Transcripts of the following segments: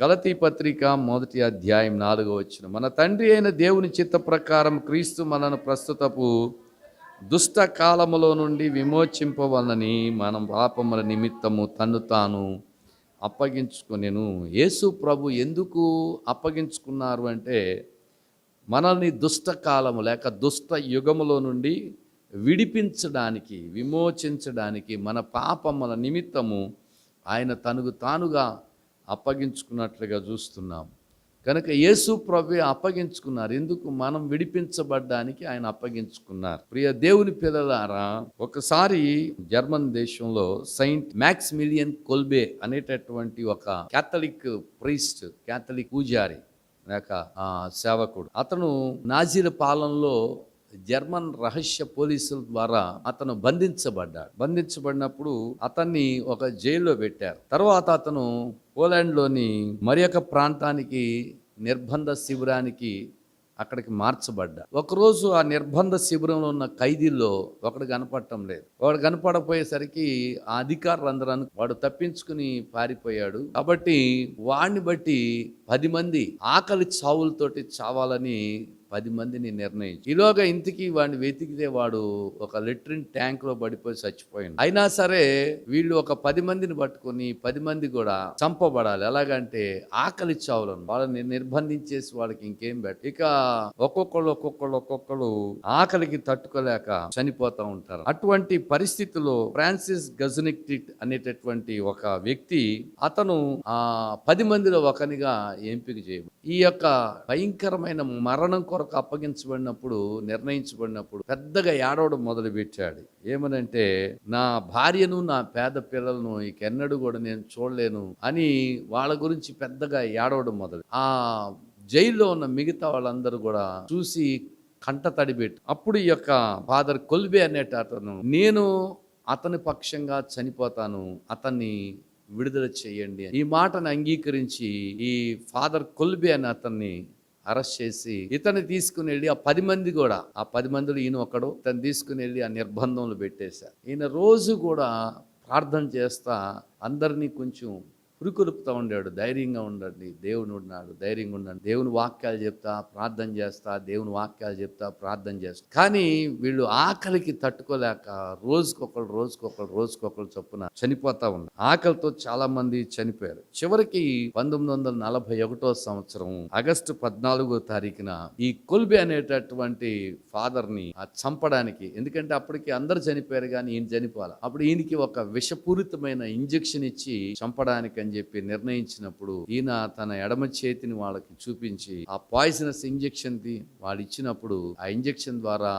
గలతీ పత్రిక మొదటి అధ్యాయం నాలుగో వచ్చిన మన తండ్రి అయిన దేవుని చిత్త ప్రకారం క్రీస్తు మనను ప్రస్తుతపు దుష్ట కాలములో నుండి విమోచింపవలని మనం పాపముల నిమిత్తము తన్ను తాను అప్పగించుకునేను. యేసు ప్రభు ఎందుకు అప్పగించుకున్నారు అంటే మనల్ని దుష్ట కాలము లేక దుష్ట యుగములో నుండి విడిపించడానికి విమోచించడానికి మన పాపముల నిమిత్తము ఆయన తనుగు తానుగా అప్పగించుకున్నట్లుగా చూస్తున్నాం. కనుక యేసు ప్రభు అప్పగించుకున్నారు. ఎందుకు? మనం విడిపించబడ్డానికి ఆయన అప్పగించుకున్నారు. ప్రియ దేవుని పిల్లలారా ఒకసారి జర్మన్ దేశంలో సెయింట్ మ్యాక్స్ మిలియన్ కొల్బే అనేటటువంటి ఒక క్యాథలిక్ ప్రీస్ట్ క్యాథలిక్ పూజారి లేక సేవకుడు. అతను నాజీల పాలనలో జర్మన్ రహస్య పోలీసుల ద్వారా అతను బంధించబడ్డాడు. బంధించబడినప్పుడు అతన్ని ఒక జైల్లో పెట్టారు. తర్వాత అతను పోలాండ్లోని మరి ఒక ప్రాంతానికి నిర్బంధ శిబిరానికి అక్కడికి మార్చబడ్డా ఒకరోజు ఆ నిర్బంధ శిబిరంలో ఉన్న ఖైదీల్లో ఒకడు కనపడటం లేదు. వాడు కనపడపోయేసరికి ఆ అధికారులు అందరూ వాడు తప్పించుకుని పారిపోయాడు. కాబట్టి వాడిని బట్టి పది మంది ఆకలి చావులతోటి చావాలని పది మందిని నిర్ణయించి ఈలోగా ఇంతకి వాడిని వెతికితే వాడు ఒక లెట్రిన్ ట్యాంక్లో పడిపోయి చచ్చిపోయింది అయినా సరే వీళ్ళు ఒక పది మందిని పట్టుకొని పది మంది కూడా చంపబడాలి. ఎలాగంటే ఆకలి చావులను. వాళ్ళని నిర్బంధించేసి వాళ్ళకి ఇంకేం బెట్ ఇక ఒక్కొక్కళ్ళు ఒక్కొక్కళ్ళు ఒక్కొక్కళ్ళు ఆకలికి తట్టుకోలేక చనిపోతా ఉంటారు. అటువంటి పరిస్థితిలో ఫ్రాన్సిస్ గజనిక్టిట్ అనేటటువంటి ఒక వ్యక్తి అతను ఆ పది మందిలో ఒకనిగా ఎంపిక చేయబడి ఈ యొక్క భయంకరమైన మరణం కొరకు అప్పగించబడినప్పుడు నిర్ణయించబడినప్పుడు పెద్దగా ఏడవడం మొదలుపెట్టాడు. ఏమనంటే నా భార్యను నా పేద పిల్లలను ఇకెన్నడూ కూడా నేను చూడలేను అని వాళ్ళ గురించి పెద్దగా ఏడవడం మొదలు ఆ జైల్లో ఉన్న మిగతా వాళ్ళందరూ కూడా చూసి కంట తడిపెట్టు అప్పుడు ఈ యొక్క ఫాదర్ కొల్బే అనేట అతను నేను అతని పక్షంగా చనిపోతాను. అతన్ని విడుదల చేయండి ఈ మాటను అంగీకరించి ఈ ఫాదర్ కొల్బి అని అతన్ని అరెస్ట్ చేసి ఇతన్ని తీసుకుని వెళ్ళి ఆ పది మంది కూడా ఆ పది మందిలో ఈయన ఒకడు ఇతను తీసుకుని వెళ్ళి ఆ నిర్బంధంలో పెట్టేశారు. ఈయన రోజు కూడా ప్రార్థన చేస్తా అందరినీ కొంచెం పురికొలుపుతూ ఉండాడు ధైర్యంగా ఉండండి దేవుని ఉన్నాడు ధైర్యంగా ఉండండి. దేవుని వాక్యాలు చెప్తా ప్రార్థన చేస్తా దేవుని వాక్యాలు చెప్తా ప్రార్థన చేస్తా. కానీ వీళ్ళు ఆకలికి తట్టుకోలేక రోజుకొకరు రోజుకొకరు రోజుకొకరు చొప్పున చనిపోతా ఉన్నారు. ఆకలితో చాలా మంది చనిపోయారు. చివరికి పంతొమ్మిది వందల నలభై ఒకటో సంవత్సరం ఆగస్టు పద్నాలుగో తారీఖున ఈ కొల్బి అనేటటువంటి ఫాదర్ని చంపడానికి ఎందుకంటే అప్పటికి అందరు చనిపోయారు కానీ ఈయన చనిపోవాలి? అప్పుడు ఈయనకి ఒక విషపూరితమైన ఇంజెక్షన్ ఇచ్చి చంపడానికి అని చెప్పి నిర్ణయించినప్పుడు ఈయన తన ఎడమ చేతిని వాళ్ళకి చూపించి ఆ పాయిజనస్ ఇంజెక్షన్ ది వాళ్ళు ఇచ్చినప్పుడు ఆ ఇంజెక్షన్ ద్వారా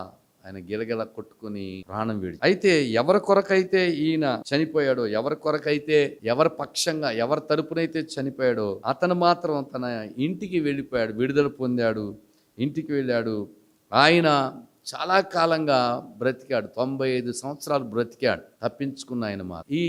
ఆయన గిలగిల కొట్టుకుని ప్రాణం వీడి అయితే ఎవరి కొరకైతే ఈయన చనిపోయాడో ఎవరి కొరకైతే ఎవరి పక్షంగా ఎవరి తరపునైతే చనిపోయాడో అతను మాత్రం తన ఇంటికి వెళ్ళిపోయాడు విడుదల పొందాడు. ఇంటికి వెళ్ళాడు. ఆయన చాలా కాలంగా బ్రతికాడు తొంభై ఐదు సంవత్సరాలు బ్రతికాడు తప్పించుకున్న ఆయన మా ఈ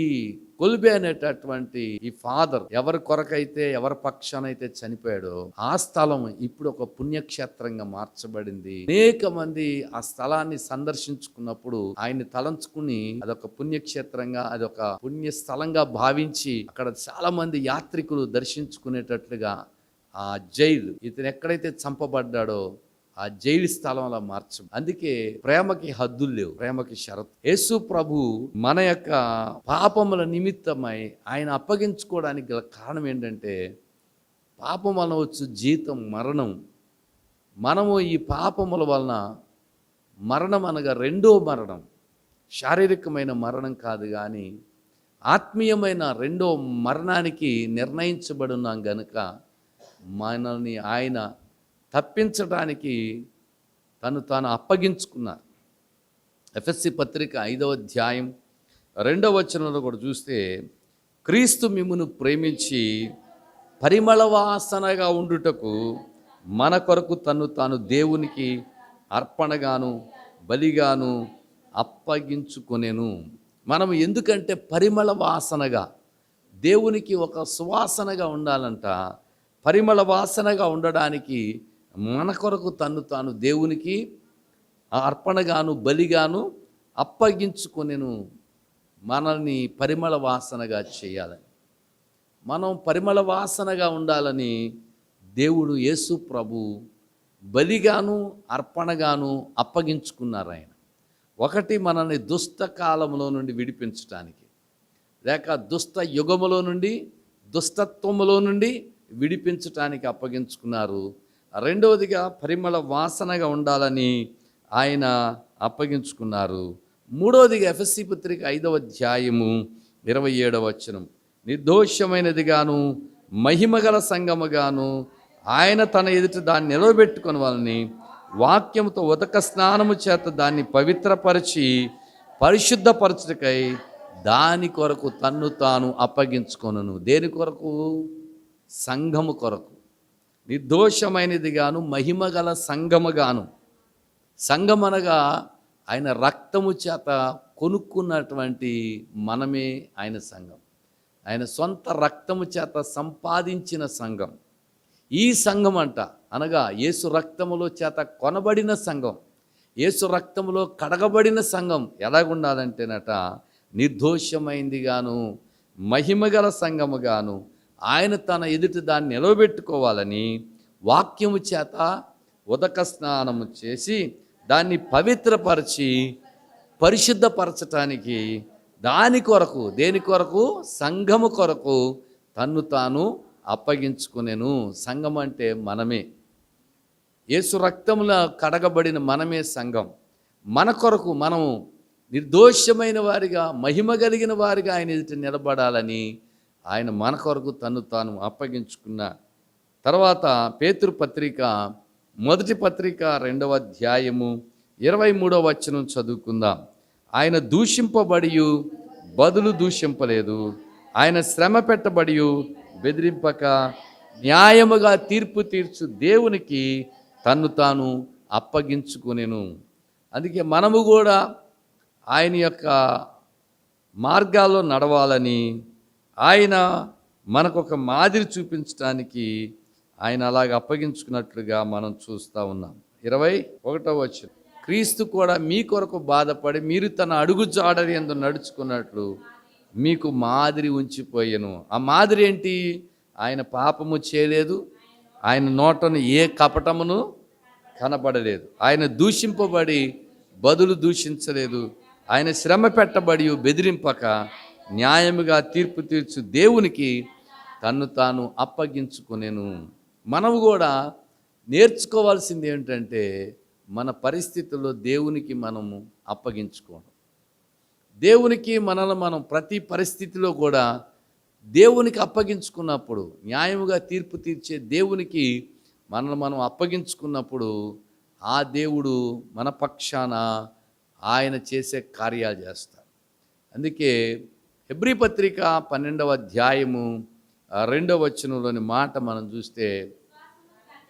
కొల్బే అనేటటువంటి ఈ ఫాదర్ ఎవరి కొరకైతే ఎవరి పక్షానైతే చనిపోయాడో ఆ స్థలం ఇప్పుడు ఒక పుణ్యక్షేత్రంగా మార్చబడింది. అనేక మంది ఆ స్థలాన్ని సందర్శించుకున్నప్పుడు ఆయన్ని తలంచుకుని అదొక పుణ్యక్షేత్రంగా అదొక పుణ్య స్థలంగా భావించి అక్కడ చాలా మంది యాత్రికులు దర్శించుకునేటట్లుగా ఆ జైలు ఇతను ఎక్కడైతే చంపబడ్డాడో ఆ జైలు స్థలంలా మార్చం అందుకే ప్రేమకి హద్దులు లేవు ప్రేమకి షరత్. యేసు ప్రభు మన యొక్క పాపముల నిమిత్తమై ఆయన అప్పగించుకోవడానికి గల కారణం ఏంటంటే పాపం అనవచ్చు జీతం మరణం. మనము ఈ పాపముల వలన మరణం అనగా రెండో మరణం. శారీరకమైన మరణం కాదు కానీ ఆత్మీయమైన రెండో మరణానికి నిర్ణయించబడున్నాం గనుక మనల్ని ఆయన తప్పించడానికి తను తాను అప్పగించుకున్నారు. ఎఫ్ఎస్సి పత్రిక ఐదవ అధ్యాయం రెండవ వచనంలో కూడా చూస్తే క్రీస్తు మిమ్మును ప్రేమించి పరిమళ వాసనగా ఉండుటకు మన కొరకు తను తాను దేవునికి అర్పణగాను బలిగాను అప్పగించుకునేను. మనం ఎందుకంటే పరిమళ వాసనగా దేవునికి ఒక సువాసనగా ఉండాలంట పరిమళ వాసనగా ఉండడానికి మన కొరకు తను తాను దేవునికి అర్పణగాను బలిగాను అప్పగించుకొనిను మనల్ని పరిమళ వాసనగా చేయాలని. మనం పరిమళ వాసనగా ఉండాలని దేవుడు యేసు ప్రభు బలిగాను అర్పణగాను అప్పగించుకున్నారు ఆయన. ఒకటి మనల్ని దుష్ట కాలంలో నుండి విడిపించటానికి లేక దుష్ట యుగములో నుండి దుష్టత్వములో నుండి విడిపించటానికి అప్పగించుకున్నారు రెండవదిగా పరిమళ వాసనగా ఉండాలని ఆయన అప్పగించుకున్నారు. మూడవదిగా ఎఫ్ఎస్సి పత్రిక ఐదవ అధ్యాయము ఇరవై ఏడవ వచనం. నిర్దోషమైనదిగాను మహిమగల సంగముగాను ఆయన తన ఎదుట దాన్ని నిలవబెట్టుకుని వాళ్ళని వాక్యంతో ఉదక స్నానము చేత దాన్ని పవిత్రపరిచి పరిశుద్ధపరచుటకై దాని కొరకు తన్ను తాను అప్పగించుకొనును. దేని కొరకు? సంఘము కొరకు. నిర్దోషమైనది గాను మహిమగల సంఘముగాను సంఘం అనగా ఆయన రక్తము చేత కొనుక్కున్నటువంటి మనమే ఆయన సంఘం. ఆయన సొంత రక్తము చేత సంపాదించిన సంఘం. ఈ సంఘం అంట అనగా యేసు రక్తములో చేత కొనబడిన సంఘం. యేసు రక్తములో కడగబడిన సంఘం ఎలాగుండాలంటేనట నిర్దోషమైందిగాను మహిమగల సంఘముగాను ఆయన తన ఎదుటి దాన్ని నిలవబెట్టుకోవాలని వాక్యము చేత ఉదక స్నానము చేసి దాన్ని పవిత్రపరిచి పరిశుద్ధపరచటానికి దాని కొరకు దేని కొరకు? సంఘము కొరకు తన్ను తాను అప్పగించుకునేను. సంఘం అంటే మనమే. యేసు రక్తంలో కడగబడిన మనమే సంఘం. మన కొరకు మనము నిర్దోషమైన వారిగా మహిమ కలిగిన వారిగా ఆయన ఎదుట నిలబడాలని ఆయన మన కొరకు తను తాను అప్పగించుకున్న తర్వాత పేతృపత్రిక మొదటి పత్రిక రెండవ అధ్యాయము ఇరవై మూడవ వచనం చదువుకుందాం. ఆయన దూషింపబడి బదులు దూషింపలేదు. ఆయన శ్రమ పెట్టబడి బెదిరింపక న్యాయముగా తీర్పు తీర్చు దేవునికి తన్ను తాను అప్పగించుకునేను. అందుకే మనము కూడా ఆయన యొక్క మార్గాల్లో నడవాలని ఆయన మనకు ఒక మాదిరి చూపించడానికి ఆయన అలాగ అప్పగించుకున్నట్లుగా మనం చూస్తూ ఉన్నాం. ఇరవై ఒకటో వచ్చి క్రీస్తు కూడా మీ కొరకు బాధపడి మీరు తన అడుగు జాడరి ఎందు నడుచుకున్నట్లు మీకు మాదిరి ఉంచిపోయాను. ఆ మాదిరి ఏంటి? ఆయన పాపము చేయలేదు. ఆయన నోటను ఏ కపటమును కనబడలేదు. ఆయన దూషింపబడి బదులు దూషించలేదు. ఆయన శ్రమ పెట్టబడి బెదిరింపక న్యాయముగా తీర్పు తీర్చు దేవునికి తన్ను తాను అప్పగించుకునేను. మనము కూడా నేర్చుకోవాల్సింది ఏంటంటే మన పరిస్థితుల్లో దేవునికి మనము అప్పగించుకోవడం. దేవునికి మనల్ని మనం ప్రతి పరిస్థితిలో కూడా దేవునికి అప్పగించుకున్నప్పుడు న్యాయముగా తీర్పు తీర్చే దేవునికి మనల్ని మనం అప్పగించుకున్నప్పుడు ఆ దేవుడు మన పక్షాన ఆయన చేసే కార్యాలు చేస్తారు అందుకే హెబ్రి పత్రిక పన్నెండవ అధ్యాయము రెండవ వచనంలోని మాట మనం చూస్తే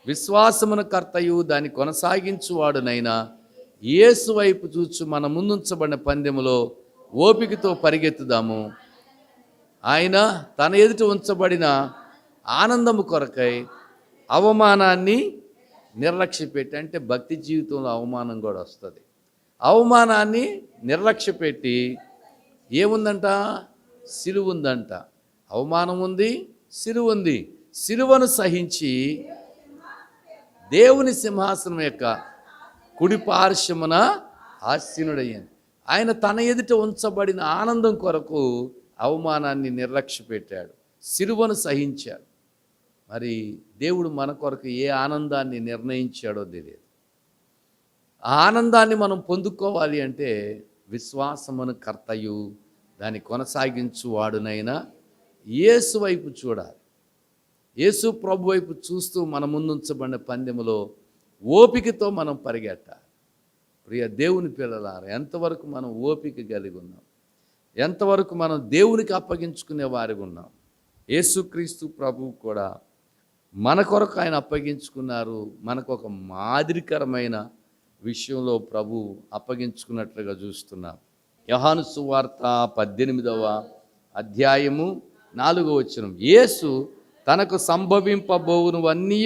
విశ్వాసమున కర్తయు దాన్ని కొనసాగించువాడునైనా యేసు వైపు చూచు మన ముందుంచబడిన పందెములో ఓపికతో పరిగెత్తుదాము. ఆయన తన ఎదుట ఉంచబడిన ఆనందము కొరకై అవమానాన్ని నిర్లక్ష్యపెట్టి అంటే భక్తి జీవితంలో అవమానం కూడా వస్తుంది. అవమానాన్ని నిర్లక్ష్యపెట్టి ఏముందంట? సిలువ ఉందంట అవమానం ఉంది సిలువ ఉంది సిలువను సహించి దేవుని సింహాసనం యొక్క కుడి పార్శ్వమున ఆసీనుడయ్యాను ఆయన తన ఎదుట ఉంచబడిన ఆనందం కొరకు అవమానాన్ని నిర్లక్ష్య పెట్టాడు. సిలువను సహించాడు. మరి దేవుడు మన కొరకు ఏ ఆనందాన్ని నిర్ణయించాడో తెలియదు ఆ ఆనందాన్ని మనం పొందుకోవాలి అంటే విశ్వాసమును కర్తయు దాన్ని కొనసాగించువాడునైనా యేసు వైపు చూడాలి. యేసు ప్రభు వైపు చూస్తూ మన ముందుంచబడిన పందెములో ఓపికతో మనం పరిగెట్టాలి. ప్రియ దేవుని పిల్లలారు ఎంతవరకు మనం ఓపిక కలిగి ఉన్నాం? ఎంతవరకు మనం దేవునికి అప్పగించుకునే వారిగా ఉన్నాం? యేసుక్రీస్తు ప్రభువు కూడా మన కొరకు ఆయన అప్పగించుకున్నారు మనకు ఒక మాదిరికరమైన విషయంలో ప్రభు అప్పగించుకున్నట్లుగా చూస్తున్నాం. యహాను సువార్త పద్దెనిమిదవ అధ్యాయము నాలుగో వచనం. యేసు తనకు సంభవింపబోవునవన్నీ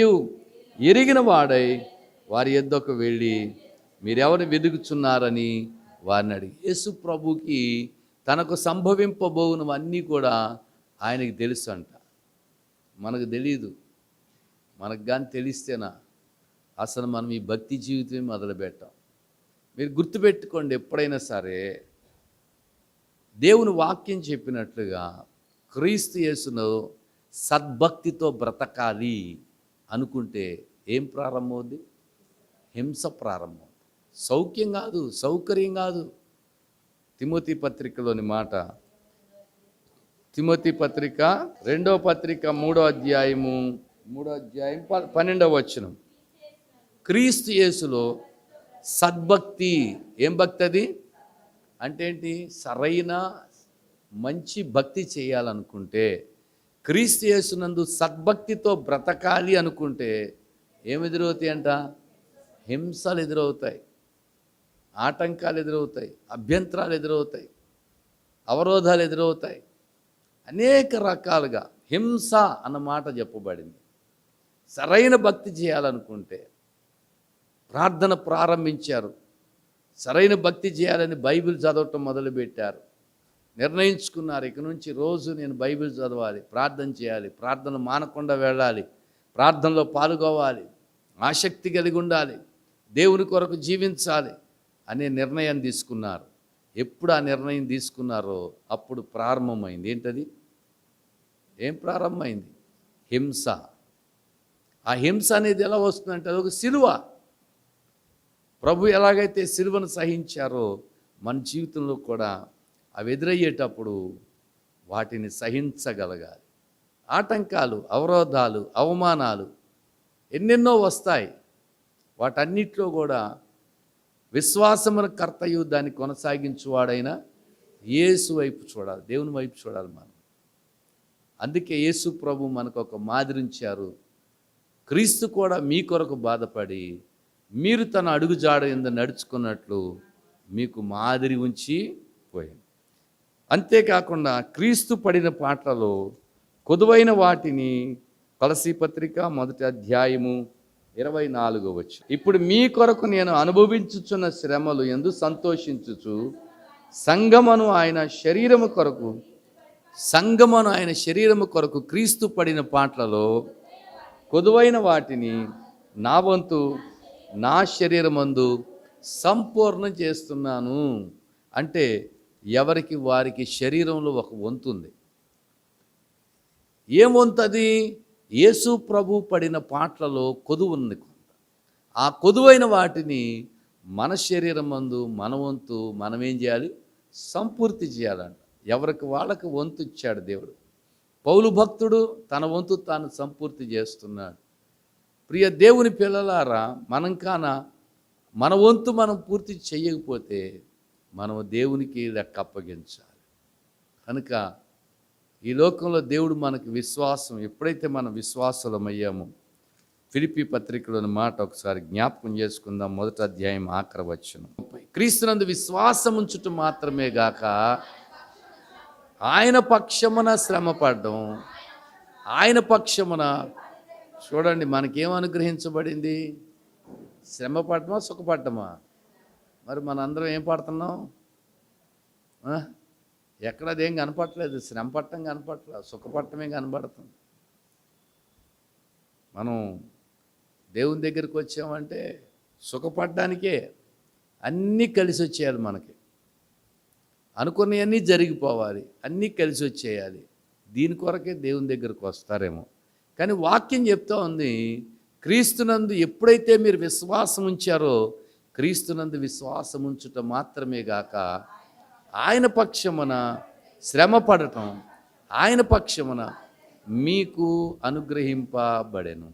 ఎరిగిన వాడై వారి ఎద్దకు వెళ్ళి మీరెవరు వెదుగుచున్నారని వారిని అడిగి యేసు ప్రభుకి తనకు సంభవింపబోవునవన్నీ కూడా ఆయనకి తెలుసు అంట. మనకు తెలియదు మనకు కానీ తెలిస్తేనా? అసలు మనం ఈ భక్తి జీవితమే మొదలుపెట్టాం. మీరు గుర్తుపెట్టుకోండి ఎప్పుడైనా సరే దేవుని వాక్యం చెప్పినట్లుగా క్రీస్తు యేసును సద్భక్తితో బ్రతకాలి అనుకుంటే ఏం ప్రారంభమవుద్ది? హింస ప్రారంభం. సౌఖ్యం కాదు సౌకర్యం కాదు. తిమోతి పత్రికలోని మాట. తిమోతి పత్రిక రెండో పత్రిక మూడో అధ్యాయము మూడో అధ్యాయం ప- పన్నెండవ వచనం. క్రీస్తు యేసులో సద్భక్తి ఏం భక్తి అది? అంటే ఏంటి? సరైన మంచి భక్తి చేయాలనుకుంటే క్రీస్తు యేసునందు సద్భక్తితో బ్రతకాలి అనుకుంటే ఏమి ఎదురవుతాయి అంట? హింసలు ఎదురవుతాయి ఆటంకాలు ఎదురవుతాయి అభ్యంతరాలు ఎదురవుతాయి అవరోధాలు ఎదురవుతాయి. అనేక రకాలుగా హింస అన్న మాట చెప్పబడింది. సరైన భక్తి చేయాలనుకుంటే ప్రార్థన ప్రారంభించారు. సరైన భక్తి చేయాలని బైబిల్ చదవటం మొదలుపెట్టారు. నిర్ణయించుకున్నారు ఇక నుంచి రోజు నేను బైబిల్ చదవాలి ప్రార్థన చేయాలి ప్రార్థన మానకుండా వెళ్ళాలి ప్రార్థనలో పాల్గొవాలి ఆసక్తి కలిగి ఉండాలి దేవుని కొరకు జీవించాలి అనే నిర్ణయం తీసుకున్నారు. ఎప్పుడు ఆ నిర్ణయం తీసుకున్నారో అప్పుడు ప్రారంభమైంది. ఏంటది? ఏం ప్రారంభమైంది? హింస. ఆ హింస అనేది ఎలా వస్తుందంటే అది ఒక సిలువ. ప్రభు ఎలాగైతే సిలువను సహించారో మన జీవితంలో కూడా అవి ఎదురయ్యేటప్పుడు వాటిని సహించగలగాలి. ఆటంకాలు అవరోధాలు అవమానాలు ఎన్నెన్నో వస్తాయి. వాటన్నిటిలో కూడా విశ్వాసమున కర్తయు దాన్ని కొనసాగించువాడైనా యేసు వైపు చూడాలి దేవుని వైపు చూడాలి మనం. అందుకే యేసు ప్రభు మనకు ఒక మాదిరించారు. క్రీస్తు కూడా మీ కొరకు బాధపడి మీరు తన అడుగుజాడ ఎందు నడుచుకున్నట్లు మీకు మాదిరి ఉంచి పోయింది అంతేకాకుండా క్రీస్తు పడిన పాటలలో కొదువైన వాటిని కలసి పత్రిక మొదటి అధ్యాయము ఇరవై నాలుగో వచ్చు ఇప్పుడు మీ కొరకు నేను అనుభవించుచున్న శ్రమలు ఎందు సంతోషించుచు సంగమను ఆయన శరీరము కొరకు సంగమను ఆయన శరీరము కొరకు క్రీస్తు పడిన పాటలలో కొదువైన వాటిని నా వంతు నా శరీరమందు సంపూర్ణం చేస్తున్నాను అంటే ఎవరికి వారికి శరీరంలో ఒక వంతు ఉంది. ఏం వంతు అది? యేసు ప్రభు పడిన పాటలలో కొదువు ఉంది కొంత. ఆ కొదువైన వాటిని మన శరీరం మందు మన వంతు మనం ఏం చేయాలి? సంపూర్తి చేయాలంట. ఎవరికి వాళ్ళకి వంతు ఇచ్చాడు దేవుడు. పౌలు భక్తుడు తన వంతు తాను సంపూర్తి చేస్తున్నాడు. ప్రియ దేవుని పిల్లలారా మనం కాన మన వంతు మనం పూర్తి చేయకపోతే మనం దేవునికి లెక్క అప్పగించాలి. కనుక ఈ లోకంలో దేవుడు మనకు విశ్వాసం ఎప్పుడైతే మనం విశ్వాసులమయ్యామో ఫిలిపి పత్రికలోని మాట ఒకసారి జ్ఞాపకం చేసుకుందాం. మొదట అధ్యాయం ఆఖరి వచ్చును క్రీస్తునందు విశ్వాసం ఉంచుట మాత్రమే గాక ఆయన పక్షమున శ్రమపడడం ఆయన పక్షమున చూడండి మనకేం అనుగ్రహించబడింది శ్రమ పడటమా సుఖపడటమా? మరి మనందరం ఏం పడుతున్నాం? ఎక్కడ అదేం కనపట్లేదు శ్రమ పట్టడం కనపట్లేదు సుఖపడటమే కనపడుతుంది మనం దేవుని దగ్గరికి వచ్చామంటే సుఖపడడానికే అన్నీ కలిసి వచ్చేయాలి మనకి. అనుకున్నవన్నీ జరిగిపోవాలి అన్నీ కలిసి వచ్చేయాలి దీని కొరకే దేవుని దగ్గరకు వస్తారేమో. కానీ వాక్యం చెప్తా ఉంది క్రీస్తునందు ఎప్పుడైతే మీరు విశ్వాసం ఉంచారో క్రీస్తునందు విశ్వాసం ఉంచుట మాత్రమే గాక ఆయన పక్షమున శ్రమ పడటం ఆయన పక్షమున మీకు అనుగ్రహింపబడెను.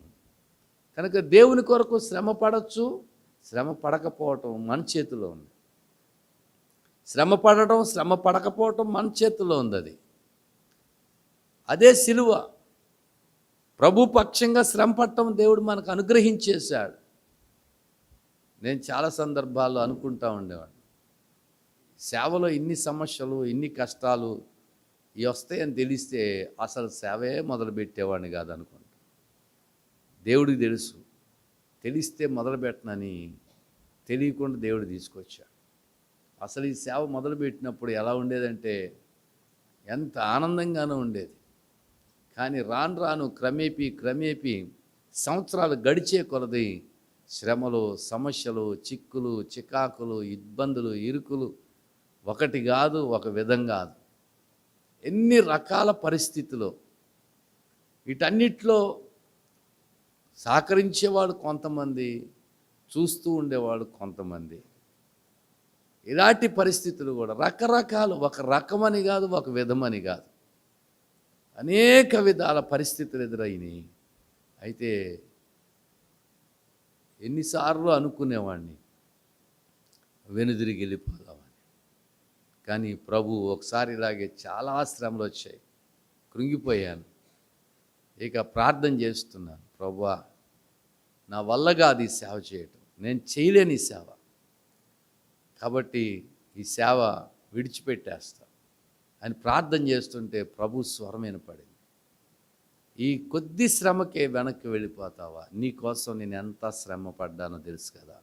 కనుక దేవుని కొరకు శ్రమ పడచ్చు శ్రమ పడకపోవటం మన చేతిలో ఉంది. శ్రమ పడటం శ్రమ పడకపోవటం మన చేతిలో ఉంది అది. అదే సిలువ. ప్రభు పక్షంగా శ్రమ పట్టడం దేవుడు మనకు అనుగ్రహించేశాడు. నేను చాలా సందర్భాల్లో అనుకుంటా ఉండేవాడిని. సేవలో ఇన్ని సమస్యలు ఇన్ని కష్టాలు ఇవి వస్తాయని తెలిస్తే అసలు సేవే మొదలుపెట్టేవాడిని కాదనుకుంటా దేవుడికి తెలుసు. తెలిస్తే మొదలుపెట్టనని తెలియకుండా దేవుడు తీసుకొచ్చాడు. అసలు ఈ సేవ మొదలుపెట్టినప్పుడు ఎలా ఉండేదంటే ఎంత ఆనందంగానూ ఉండేది. కానీ రాను రాను క్రమేపీ క్రమేపీ సంవత్సరాలు గడిచే కొలది శ్రమలు సమస్యలు చిక్కులు చికాకులు ఇబ్బందులు ఇరుకులు ఒకటి కాదు ఒక విధం కాదు. ఎన్ని రకాల పరిస్థితులు. వీటన్నిటిలో సహకరించేవాడు కొంతమంది చూస్తూ ఉండేవాడు కొంతమంది. ఇలాంటి పరిస్థితులు కూడా రకరకాలు ఒక రకమని కాదు ఒక విధమని కాదు. అనేక విధాల పరిస్థితులు ఎదురైనాయి. అయితే ఎన్నిసార్లు అనుకునేవాడిని వెనుదిరిగి వెళ్ళిపోదామని. కానీ ప్రభు ఒకసారి ఇలాగే చాలా శ్రమలు వచ్చాయి. కృంగిపోయాను. ఇక ప్రార్థన చేస్తున్నాను ప్రభు నా వల్ల కాదు ఈ సేవ చేయటం. నేను చేయలేని ఈ సేవ. కాబట్టి ఈ సేవ విడిచిపెట్టేస్తాను అని ప్రార్థన చేస్తుంటే ప్రభు స్వరం వినపడింది. ఈ కొద్ది శ్రమకే వెనక్కి వెళ్ళిపోతావా? నీ కోసం నేను ఎంత శ్రమ పడ్డానో తెలుసు కదా.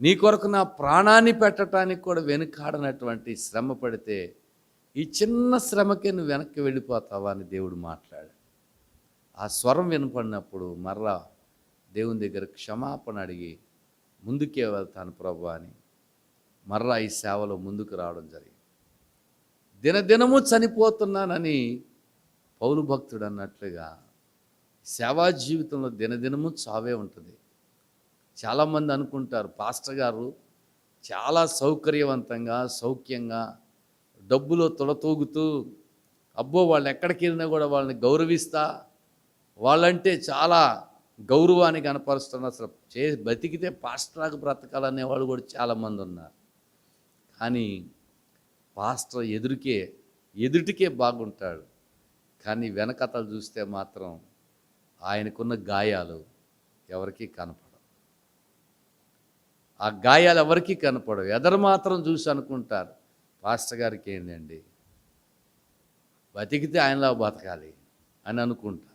నీ కొరకు నా ప్రాణాన్ని పెట్టడానికి కూడా వెనుకాడనటువంటి శ్రమ పడితే ఈ చిన్న శ్రమకే నువ్వు వెనక్కి వెళ్ళిపోతావా అని దేవుడు మాట్లాడాడు. ఆ స్వరం వినపడినప్పుడు మరలా దేవుని దగ్గర క్షమాపణ అడిగి ముందుకే వెళ్తాను ప్రభు అని మరలా ఈ సేవలో ముందుకు రావడం జరిగింది. దినదినము చనిపోతున్నానని పౌలు భక్తుడు అన్నట్లుగా సేవా జీవితంలో దినదినము చావే ఉంటుంది. చాలామంది అనుకుంటారు పాస్టర్ గారు చాలా సౌకర్యవంతంగా సౌఖ్యంగా డబ్బులో తొలతూగుతూ అబ్బో వాళ్ళు ఎక్కడికి వెళ్ళినా కూడా వాళ్ళని గౌరవిస్తా వాళ్ళంటే చాలా గౌరవాన్ని కనపరుస్తున్న అసలు చే బతికితే పాస్టర్లాగా బ్రతకాలనే వాళ్ళు కూడా చాలామంది ఉన్నారు. కానీ పాస్టర్ ఎదురుకే ఎదుటికే బాగుంటాడు. కానీ వెనకతలు చూస్తే మాత్రం ఆయనకున్న గాయాలు ఎవరికీ కనపడవు. ఆ గాయాలు ఎవరికీ కనపడవు. ఎదరు మాత్రం చూసి అనుకుంటారు పాస్టర్ గారికి ఏంటండి? బతికితే ఆయనలా బతకాలి అని అనుకుంటారు.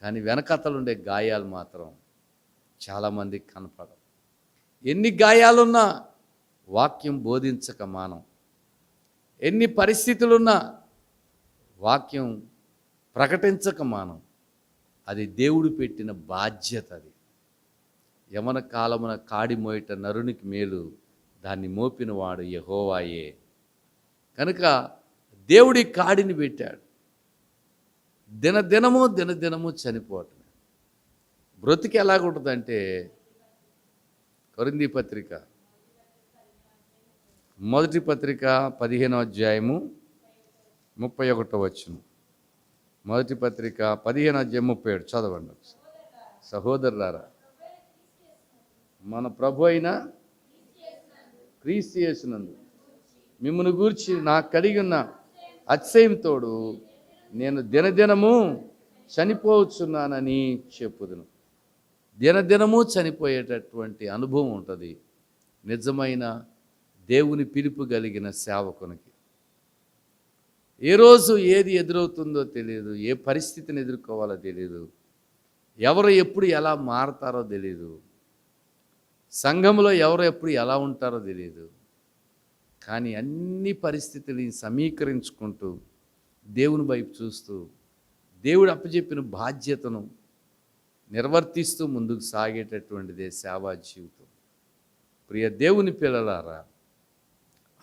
కానీ వెనకతలు ఉండే గాయాలు మాత్రం చాలామందికి కనపడవు. ఎన్ని గాయాలున్నా వాక్యం బోధించక మానం. ఎన్ని పరిస్థితులున్నా వాక్యం ప్రకటించక మానం. అది దేవుడు పెట్టిన బాధ్యత అది. యమన కాలమున కాడి మోయట నరునికి మేలు దాన్ని మోపినవాడు యహోవాయే. కనుక దేవుడి కాడిని పెట్టాడు. దినదినము దినదినము చనిపోవటం బ్రతికి ఎలాగుంటుందంటే కొరింది పత్రిక మొదటి పత్రిక పదిహేనో అధ్యాయము ముప్పై ఒకటో వచ్చును మొదటి పత్రిక పదిహేను అధ్యాయం ముప్పై ఏడు. చదవండి సహోదరులారా మన ప్రభు అయిన క్రీస్తు చేసినందు మిమ్మల్ని గూర్చి నాకు కలిగి ఉన్న అతిశయంతోడు నేను దినదినము చనిపోవచ్చున్నానని చెప్పుదును. దినదినము చనిపోయేటటువంటి అనుభవం ఉంటుంది. నిజమైన దేవుని పిలుపు కలిగిన సేవకునికి. ఏ రోజు ఏది ఎదురవుతుందో తెలియదు ఏ పరిస్థితిని ఎదుర్కోవాలో తెలియదు ఎవరు ఎప్పుడు ఎలా మారతారో తెలియదు సంఘంలో ఎవరు ఎప్పుడు ఎలా ఉంటారో తెలియదు కానీ అన్ని పరిస్థితుల్ని సమీకరించుకుంటూ దేవుని వైపు చూస్తూ దేవుడు అప్పచెప్పిన బాధ్యతను నిర్వర్తిస్తూ ముందుకు సాగేటటువంటిదే సేవా జీవితం. ప్రియ దేవుని పిల్లలారా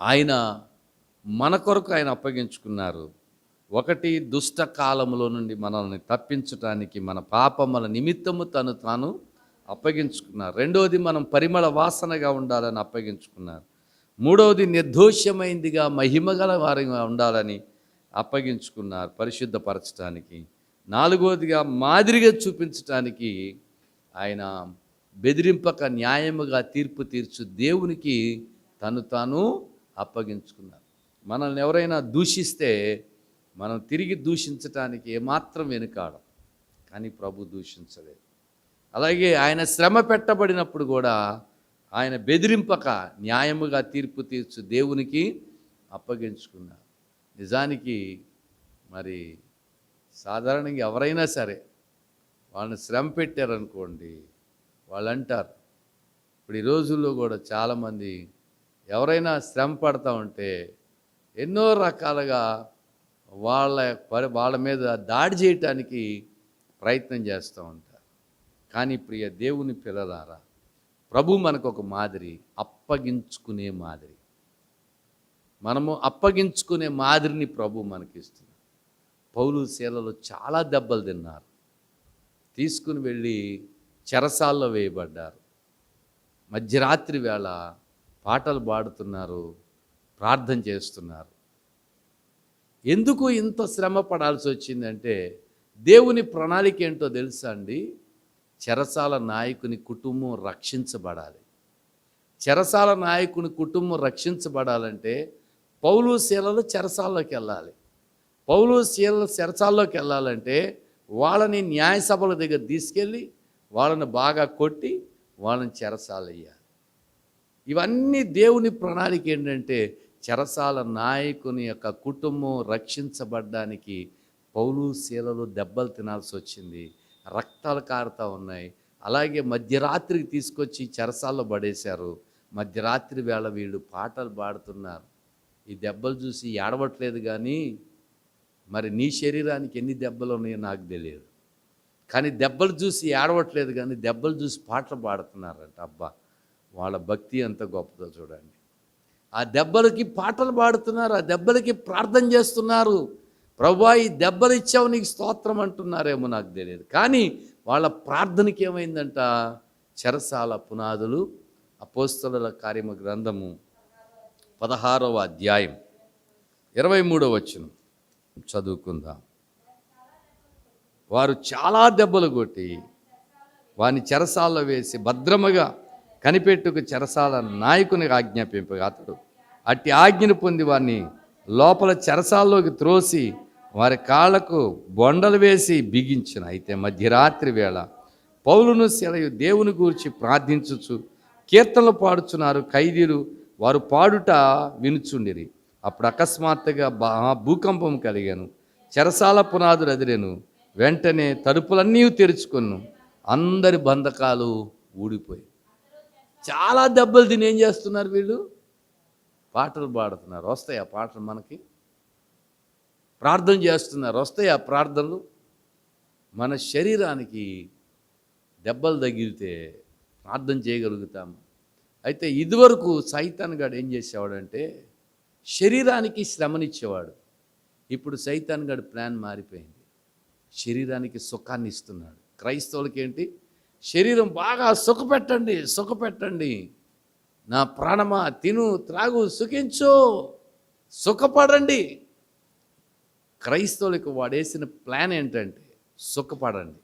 ఆయన మన కొరకు ఆయన అప్పగించుకున్నారు. ఒకటి దుష్ట కాలములో నుండి మనల్ని తప్పించటానికి మన పాపముల నిమిత్తము తను తాను అప్పగించుకున్నారు. రెండవది మనం పరిమళ వాసనగా ఉండాలని అప్పగించుకున్నారు. మూడవది నిర్దోషమైందిగా మహిమగల వారిగా ఉండాలని అప్పగించుకున్నారు పరిశుద్ధపరచడానికి నాలుగవదిగా మాదిరిగా చూపించటానికి ఆయన బెదిరింపక న్యాయముగా తీర్పు తీర్చు దేవునికి తను తాను అప్పగించుకున్నారు. మనల్ని ఎవరైనా దూషిస్తే మనం తిరిగి దూషించటానికి ఏమాత్రం వెనుకాడం. కానీ ప్రభు దూషించలేదు. అలాగే ఆయన శ్రమ పెట్టబడినప్పుడు కూడా ఆయన బెదిరింపక న్యాయముగా తీర్పు తీర్చు దేవునికి అప్పగించుకున్నారు. నిజానికి మరి సాధారణంగా ఎవరైనా సరే వాళ్ళని శ్రమ పెట్టారనుకోండి వాళ్ళు అంటారు ఇప్పుడు ఈ రోజుల్లో కూడా చాలామంది ఎవరైనా శ్రమ పడతా ఉంటే ఎన్నో రకాలుగా వాళ్ళ వాళ్ళ మీద దాడి చేయటానికి ప్రయత్నం చేస్తూ ఉంటారు. కానీ ప్రియ దేవుని పిల్లలారా ప్రభు మనకు ఒక మాదిరి అప్పగించుకునే మాదిరి. మనము అప్పగించుకునే మాదిరిని ప్రభు మనకిస్తుంది పౌలు శీలలో చాలా దెబ్బలు తిన్నారు. తీసుకుని వెళ్ళి చెరసాల్లో వేయబడ్డారు. మధ్యరాత్రి వేళ పాటలు పాడుతున్నారు ప్రార్థన చేస్తున్నారు. ఎందుకు ఇంత శ్రమ పడాల్సి వచ్చిందంటే దేవుని ప్రణాళిక ఏంటో తెలుసా అండి? చెరసాల నాయకుని కుటుంబం రక్షించబడాలి. చెరసాల నాయకుని కుటుంబం రక్షించబడాలంటే పౌలు శీలలు చెరసాల్లోకి వెళ్ళాలి. పౌలు శీలలు చెరసాల్లోకి వెళ్ళాలంటే వాళ్ళని న్యాయసభల దగ్గర తీసుకెళ్ళి వాళ్ళని బాగా కొట్టి వాళ్ళని చెరసాలయ్యాలి. ఇవన్నీ దేవుని ప్రణాళిక ఏంటంటే చెరసాల నాయకుని యొక్క కుటుంబం రక్షించబడ్డానికి పౌలు శీలలు దెబ్బలు తినాల్సి వచ్చింది. రక్తాలు కారుతా ఉన్నాయి. అలాగే మధ్యరాత్రికి తీసుకొచ్చి చెరసాల్లో పడేశారు. మధ్యరాత్రి వేళ వీళ్ళు పాటలు పాడుతున్నారు. ఈ దెబ్బలు చూసి ఏడవట్లేదు కానీ మరి నీ శరీరానికి ఎన్ని దెబ్బలు ఉన్నాయో నాకు తెలియదు. కానీ దెబ్బలు చూసి ఏడవట్లేదు కానీ దెబ్బలు చూసి పాటలు పాడుతున్నారంట. అబ్బా! వాళ్ళ భక్తి ఎంత గొప్పదో చూడండి. ఆ దెబ్బలకి పాటలు పాడుతున్నారు ఆ దెబ్బలకి ప్రార్థన చేస్తున్నారు. ప్రభా ఈ దెబ్బలు ఇచ్చావు నీకు స్తోత్రం అంటున్నారేమో నాకు తెలియదు. కానీ వాళ్ళ ప్రార్థనకి ఏమైందంట? చెరసాల పునాదులు అపోస్తల కార్యమ గ్రంథము పదహారవ అధ్యాయం ఇరవై మూడవ వచ్చిన చదువుకుందాం. వారు చాలా దెబ్బలు కొట్టి వాని చెరసాల్లో వేసి భద్రముగా కనిపెట్టుకు చెరసాల నాయకుని ఆజ్ఞాపింపగా అతడు అట్టి ఆజ్ఞను పొంది వారిని లోపల చెరసాల్లోకి త్రోసి వారి కాళ్ళకు బొండలు వేసి బిగించిన. అయితే మధ్యరాత్రి వేళ పౌలును సెలయు దేవుని గూర్చి ప్రార్థించుచు కీర్తనలు పాడుచున్నారు ఖైదీలు. వారు పాడుట వినుచుండిరి. అప్పుడు అకస్మాత్తుగా బా భూకంపం కలిగాను. చెరసాల పునాదులు ఎదిరెను వెంటనే తలుపులన్నీ తెరుచుకున్నాను అందరి బంధకాలు ఊడిపోయి చాలా దెబ్బలు తిని ఏం చేస్తున్నారు వీళ్ళు? పాటలు పాడుతున్నారు. వస్తాయి ఆ పాటలు మనకి? ప్రార్థన చేస్తున్నారు. వస్తాయి ఆ ప్రార్థనలు? మన శరీరానికి దెబ్బలు తగిలితే ప్రార్థన చేయగలుగుతాము అయితే ఇదివరకు సైతాన్ గాడు ఏం చేసేవాడంటే శరీరానికి శ్రమనిచ్చేవాడు. ఇప్పుడు సైతాన్ గాడి ప్లాన్ మారిపోయింది. శరీరానికి సుఖాన్ని ఇస్తున్నాడు. క్రైస్తవులకి ఏంటి శరీరం బాగా సుఖపెట్టండి సుఖపెట్టండి. నా ప్రాణమా తిను త్రాగు సుఖించు సుఖపడండి. క్రైస్తవులకు వాడేసిన ప్లాన్ ఏంటంటే సుఖపడండి.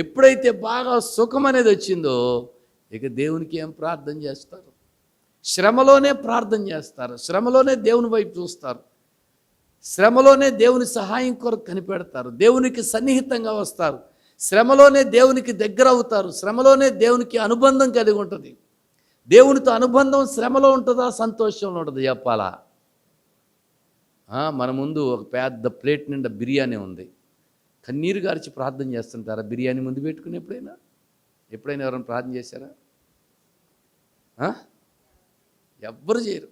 ఎప్పుడైతే బాగా సుఖం అనేది వచ్చిందో ఇక దేవునికి ఏం ప్రార్థన చేస్తారు? శ్రమలోనే ప్రార్థన చేస్తారు. శ్రమలోనే దేవుని వైపు చూస్తారు. శ్రమలోనే దేవుని సహాయం కొరకు కనిపెడతారు. దేవునికి సన్నిహితంగా వస్తారు. శ్రమలోనే దేవునికి దగ్గర అవుతారు. శ్రమలోనే దేవునికి అనుబంధం కలిగి ఉంటుంది. దేవునితో అనుబంధం శ్రమలో ఉంటుందా? సంతోషంలో ఉంటుంది చెప్పాలా? మన ముందు ఒక పెద్ద ప్లేట్ నిండా బిర్యానీ ఉంది. కన్నీరు గారిచి ప్రార్థన చేస్తుంటారా? బిర్యానీ ముందు పెట్టుకుని ఎప్పుడైనా? ఎప్పుడైనా ఎవరైనా ప్రార్థన చేశారా? ఎవ్వరు చేయరు.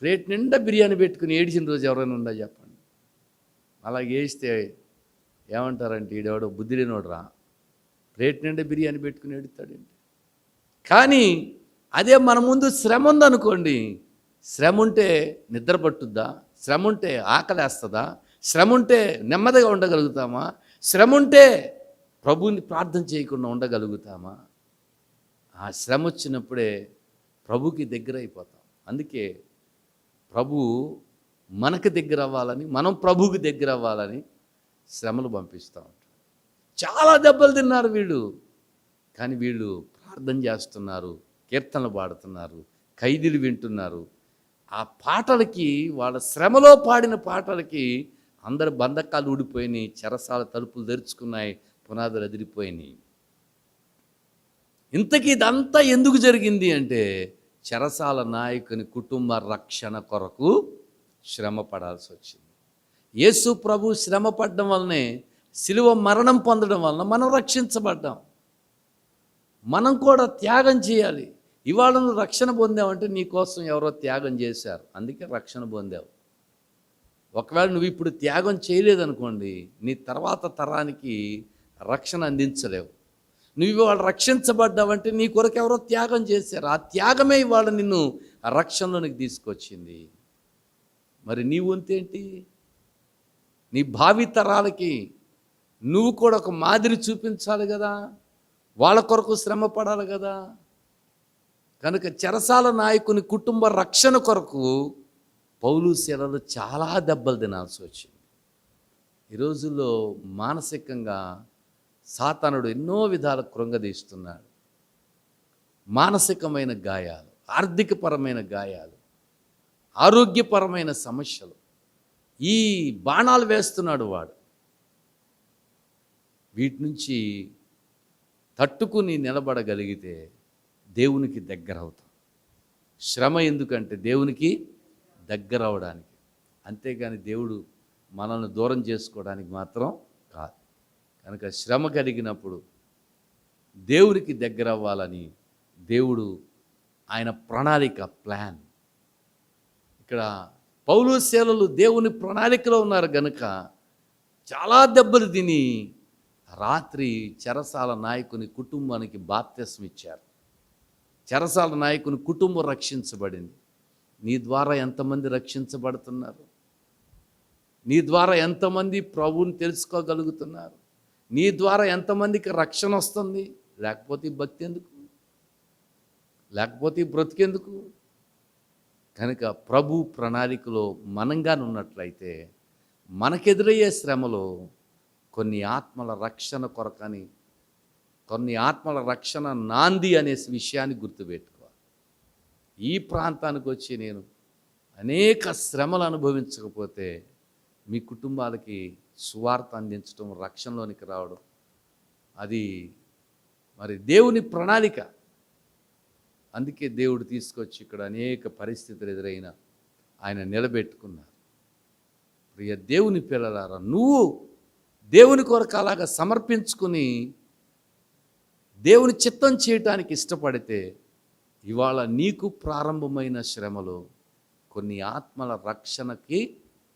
ప్లేట్ నిండా బిర్యానీ పెట్టుకుని ఏడిచిన రోజు ఎవరైనా ఉందా చెప్పండి? అలాగే ఏడిస్తే ఏమంటారంటే ఈడెవడో బుద్ధి లేనివాడు రా. ప్లేట్ నిండా బిర్యానీ పెట్టుకుని ఎడుతాడండి కానీ అదే మన ముందు శ్రమ ఉందనుకోండి. శ్రమ ఉంటే నిద్ర పట్టుద్దా? శ్రమ ఉంటే ఆకలేస్తుందా? శ్రమ ఉంటే నెమ్మదిగా ఉండగలుగుతామా? శ్రమ ఉంటే ప్రభువుని ప్రార్థన చేయకుండా ఉండగలుగుతామా? ఆ శ్రమ వచ్చినప్పుడే ప్రభుకి దగ్గర అయిపోతాం. అందుకే ప్రభు మనకు దగ్గర అవ్వాలని మనం ప్రభువుకి దగ్గర అవ్వాలని శ్రమలు పంపిస్తూ ఉంటాం చాలా దెబ్బలు తిన్నారు వీళ్ళు. కానీ వీళ్ళు ప్రార్థన చేస్తున్నారు కీర్తనలు పాడుతున్నారు ఖైదీలు వింటున్నారు. ఆ పాటలకి వాళ్ళ శ్రమలో పాడిన పాటలకి అందరి బంధకాలు ఊడిపోయినాయి చెరసాల తలుపులు తెరుచుకున్నాయి పునాదులు ఎదిరిపోయినాయి ఇంతకీ ఇదంతా ఎందుకు జరిగింది అంటే చెరసాల నాయకుని కుటుంబ రక్షణ కొరకు శ్రమ పడాల్సి వచ్చింది యేసు ప్రభు శ్రమ పడడం వల్లనే శిలువ మరణం పొందడం వలన మనం రక్షించబడ్డాం. మనం కూడా త్యాగం చేయాలి. ఇవాళ నువ్వు రక్షణ పొందావంటే నీ కోసం ఎవరో త్యాగం చేశారు. అందుకే రక్షణ పొందావు. ఒకవేళ నువ్వు ఇప్పుడు త్యాగం చేయలేదనుకోండి నీ తర్వాత తరానికి రక్షణ అందించలేవు. నువ్వు ఇవాళ రక్షించబడ్డావంటే నీ కొరకు ఎవరో త్యాగం చేశారు. ఆ త్యాగమే ఇవాళ నిన్ను రక్షణలోనికి తీసుకొచ్చింది. మరి నీ వంతేంటి నీ భావితరాలకి నువ్వు కూడా ఒక మాదిరి చూపించాలి కదా. వాళ్ళ కొరకు శ్రమ పడాలి కదా. కనుక చెరసాల నాయకుని కుటుంబ రక్షణ కొరకు పౌలు శిలలు చాలా దెబ్బలు తినాల్సి వచ్చింది. ఈ రోజుల్లో మానసికంగా సాతానుడు ఎన్నో విధాల కృంగదీస్తున్నాడు. మానసికమైన గాయాలు ఆర్థికపరమైన గాయాలు ఆరోగ్యపరమైన సమస్యలు ఈ బాణాలు వేస్తున్నాడు వాడు. వీటి నుంచి తట్టుకుని నిలబడగలిగితే దేవునికి దగ్గర అవుతాం శ్రమ ఎందుకంటే దేవునికి దగ్గర అవడానికి అంతేగాని దేవుడు మనల్ని దూరం చేసుకోవడానికి మాత్రం కాదు. కనుక శ్రమ కలిగినప్పుడు దేవునికి దగ్గర అవ్వాలని దేవుడు ఆయన ప్రణాళిక ప్లాన్. ఇక్కడ పౌలు శీలలు దేవుని ప్రణాళికలో ఉన్నారు గనుక చాలా దెబ్బలు తిని రాత్రి చెరసాల నాయకుని కుటుంబానికి బాప్త్యసం ఇచ్చారు. చెరసాల నాయకుని కుటుంబం రక్షించబడింది. నీ ద్వారా ఎంతమంది రక్షించబడుతున్నారు? నీ ద్వారా ఎంతమంది ప్రభువుని తెలుసుకోగలుగుతున్నారు? నీ ద్వారా ఎంతమందికి రక్షణ వస్తుంది? లేకపోతే భక్తి ఎందుకు? లేకపోతే బ్రతికెందుకు కనుక ప్రభు ప్రణాళికలో మనంగానున్నట్లయితే మనకెదురయ్యే శ్రమలో కొన్ని ఆత్మల రక్షణ కొరకని కొన్ని ఆత్మల రక్షణ నాంది అనే విషయాన్ని గుర్తుపెట్టుకోవాలి. ఈ ప్రాంతానికి వచ్చి నేను అనేక శ్రమలు అనుభవించకపోతే మీ కుటుంబాలకి సువార్త అందించడం రక్షణలోనికి రావడం అది మరి దేవుని ప్రణాళిక. అందుకే దేవుడు తీసుకొచ్చి ఇక్కడ అనేక పరిస్థితులు ఎదురైన ఆయన నిలబెట్టుకున్నారు. ప్రియ దేవుని పిల్లలారా నువ్వు దేవుని కొరకు అలాగా సమర్పించుకుని దేవుని చిత్తం చేయటానికి ఇష్టపడితే ఇవాళ నీకు ప్రారంభమైన శ్రమలో కొన్ని ఆత్మల రక్షణకి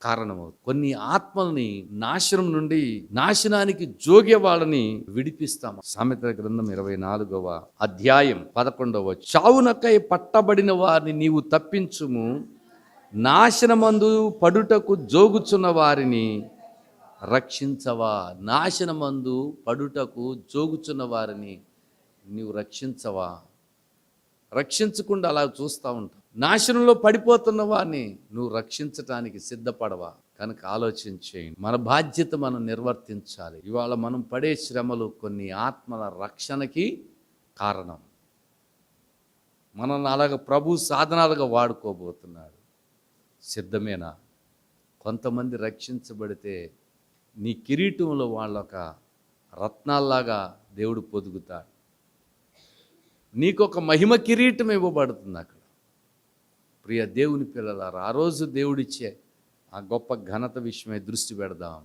కారణమవుతుంది కొన్ని ఆత్మల్ని నాశనం నుండి నాశనానికి జోగే వాళ్ళని విడిపిస్తాము. సామెత గ్రంథం ఇరవై నాలుగవ అధ్యాయం పదకొండవ చావునకై పట్టబడిన వారిని నీవు తప్పించుము. నాశనమందు పడుటకు జోగుచున్న వారిని రక్షించవా. నాశనమందు పడుటకు జోగుచున్న వారిని నీవు రక్షించవా. రక్షించకుండా అలా చూస్తూ ఉంటావు నాశనంలో పడిపోతున్న వారిని నువ్వు రక్షించటానికి సిద్ధపడవా? కనుక ఆలోచించేయండి మన బాధ్యత మనం నిర్వర్తించాలి. ఇవాళ మనం పడే శ్రమలు కొన్ని ఆత్మల రక్షణకి కారణం. మనల్ని అలాగ ప్రభు సాధనాలుగా వాడుకోబోతున్నాడు. సిద్ధమేనా? కొంతమంది రక్షించబడితే నీ కిరీటంలో వాళ్ళొక రత్నాల్లాగా దేవుడు పొదుగుతాడు. నీకొక మహిమ కిరీటం ఇవ్వబడుతుంది అక్కడ. ప్రియ దేవుని పిల్లలారా ఆ రోజు దేవుడిచ్చే ఆ గొప్ప ఘనత విషయమై దృష్టి పెడదాం.